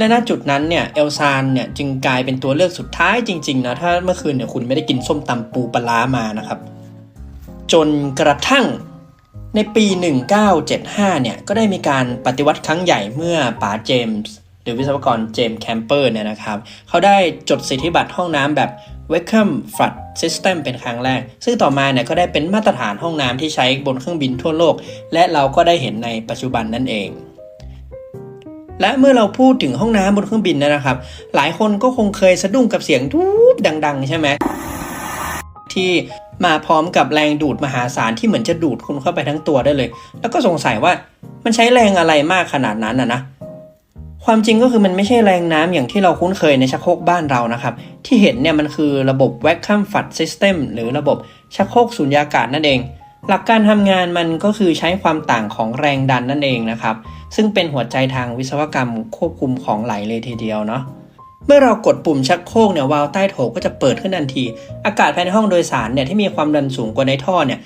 และณจุดนั้นเนี่ยเอลซานเนี่ยจึงกลายเป็นตัวเลือกสุดท้ายจริงๆนะถ้าเมื่อคืนเนี่ยคุณไม่ได้กินส้มตำปูปลามานะครับ จนกระทั่งในปี 1975 เนี่ยก็ได้มีการปฏิวัติครั้งใหญ่เมื่อป๋าเจมส์หรือวิศวกรเจมส์แคมเปอร์เนี่ยนะครับเขาได้จดสิทธิบัตรห้องน้ำแบบ Welcome Flood System เป็นครั้งแรก ซึ่งต่อมาเนี่ยก็ได้เป็นมาตรฐานห้องน้ำที่ใช้บนเครื่องบินทั่วโลก และเราก็ได้เห็นในปัจจุบันนั่นเอง และเมื่อเราพูดถึงห้องน้ำบนเครื่องบินนะครับ หลายคนก็คงเคยสะดุ้งกับเสียงทูบดัง ๆ ใช่ไหมที่มาพร้อมกับแรงดูดมหาศาลที่เหมือนจะดูดคุณเข้าไปทั้งตัวได้เลย แล้วก็สงสัยว่ามันใช้แรงอะไรมากขนาดนั้นนะนะความจริงก็คือมันไม่ใช่แรงน้ำอย่างที่เราคุ้นเคยในชักโครกบ้านเรานะครับ ที่เห็นเนี่ยมันคือระบบ vacuum flood system หรือระบบชักโครกสูญญากาศนั่นเอง หลักการทำงานมันก็คือใช้ความต่างของแรงดันนั่นเองนะครับ ซึ่งเป็นหัวใจทางวิศวกรรมควบคุมของไหลเลยทีเดียวเนาะเมื่อเรากดปุ่มชักโครกเนี่ยวาล์วใต้โถก็จะเปิดขึ้นทันที อากาศภายในห้องโดยสารเนี่ยที่มีความดันสูงกว่าในท่อเนี่ย